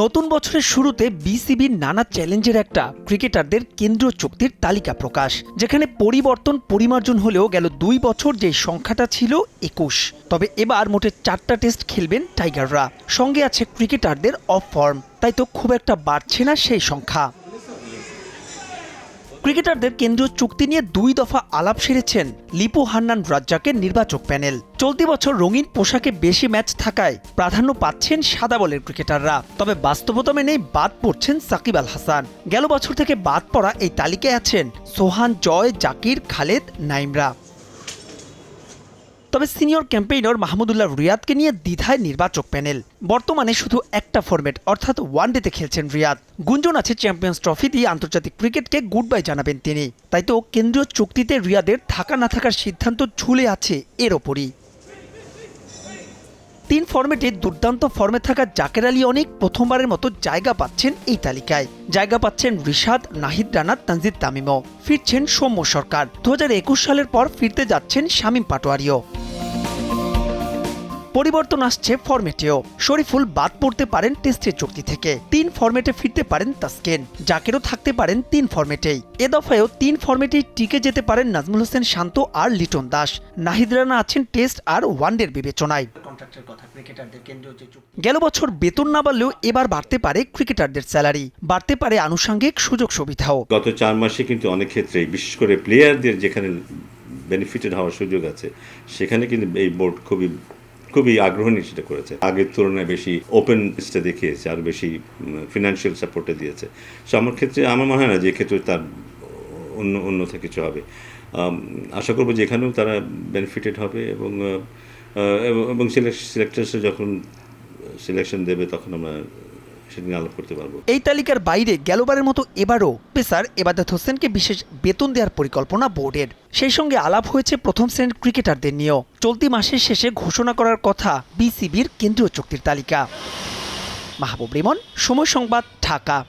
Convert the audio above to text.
নতুন বছরের শুরুতে বিসিবির নানা চ্যালেঞ্জের একটা ক্রিকেটারদের কেন্দ্রীয় চুক্তির তালিকা প্রকাশ, যেখানে পরিবর্তন পরিমার্জন হলেও গেল দুই বছর যে সংখ্যাটা ছিল একুশ। তবে এবার মোটে চারটা টেস্ট খেলবেন টাইগাররা। সঙ্গে আছে ক্রিকেটারদের অফ ফর্ম, তাই তো খুব একটা বাড়ছে না সেই সংখ্যা। ক্রিকেটারদের কেন্দ্রীয় চুক্তি নিয়ে দুই দফা আলাপ সেরেছেন লিপু হান্নান রাজ্জাকের নির্বাচক প্যানেল। চলতি বছর রঙিন পোশাকে বেশি ম্যাচ থাকায় প্রাধান্য পাচ্ছেন সাদা বলের ক্রিকেটাররা। তবে বাস্তবতা মেনে বাদ পড়ছেন সাকিব আল হাসান। গেল বছর থেকে বাদ পড়া এই তালিকায় আছেন সোহান, জয়, জাকির, খালেদ, নাইমরা। তবে সিনিয়র ক্যাম্পেইনর মাহমুদুল্লাহ রিয়াদকে নিয়ে দ্বিধায় নির্বাচক প্যানেল। বর্তমানে শুধু একটা ফরম্যাট, অর্থাৎ ওয়ানডেতে খেলছেন রিয়াদ। গুঞ্জন আছে চ্যাম্পিয়ন্স ট্রফি দিয়ে আন্তর্জাতিক ক্রিকেটকে গুড বাই জানাবেন তিনি। তাই তো কেন্দ্রীয় চুক্তিতে রিয়াদের থাকা না থাকার সিদ্ধান্ত ঝুলে আছে এর ওপরই। তিন ফর্মেটে দুর্দান্ত ফর্মে থাকা জাকের আলী অনেক প্রথমবারের মতো জায়গা পাচ্ছেন এই তালিকায়। জায়গা পাচ্ছেন রিশাদ, নাহিদ রানা, তানজিদ তামিমও। ফিরছেন সৌম্য সরকার। দু হাজার একুশ সালের পর ফিরতে যাচ্ছেন শামীম পাটোয়ারিও। পরিবর্তন আসছে ফরম্যাটেও। শরীফুল বাদ পড়তে পারেন টেস্টের চুক্তি থেকে। তিন ফরম্যাটে ফিরতে পারেন তাসকেন। জাকেরও থাকতে পারেন তিন ফরম্যাটেই। এ দফায়ও তিন ফরম্যাটেই টিকে যেতে পারেন নাজমুল হোসেন শান্ত আর লিটন দাস। নাহিদ রানা আছেন টেস্ট আর ওয়ানডের বিবেচনায়। গেল বছর বেতন না বাড়লেও এবার বাড়তে পারে ক্রিকেটারদের স্যালারি বাড়তে পারে আনুষঙ্গিক সুযোগ সুবিধাও। গত চার মাসে কিন্তু অনেক ক্ষেত্রে বিশেষ করে প্লেয়ারদের যেখানে বেনিফিটেড হওয়ার সুযোগ আছে সেখানে কিন্তু এই বোর্ড খুবই খুবই আগ্রহ নিয়ে সেটা করেছে। আগের তুলনায় বেশি ওপেন লিস্টে দেখিয়েছে, আর বেশি ফিনান্সিয়াল সাপোর্টে দিয়েছে। সো আমার ক্ষেত্রে, আমার মনে হয় না যে ক্ষেত্রে তার অন্য অন্যথা কিছু হবে। আশা করব যে এখানেও তারা বেনিফিটেড হবে এবং- এবং সিলেক্টার্সে যখন সিলেকশন দেবে তখন আমরা সেদিন আলাপ করতে পারব। এই তালিকার বাইরে গেলবারের মতো এবারও পেসার এবাদত হোসেনকে বিশেষ বেতন দেওয়ার পরিকল্পনা বোর্ডের। সেই সঙ্গে আলাপ হয়েছে প্রথম শ্রেণির ক্রিকেটারদের নিয়েও। চলতি মাসের শেষে ঘোষণা করার কথা বিসিবির কেন্দ্রীয় চুক্তির তালিকা। মাহবুব রিমন, সময় সংবাদ, ঢাকা।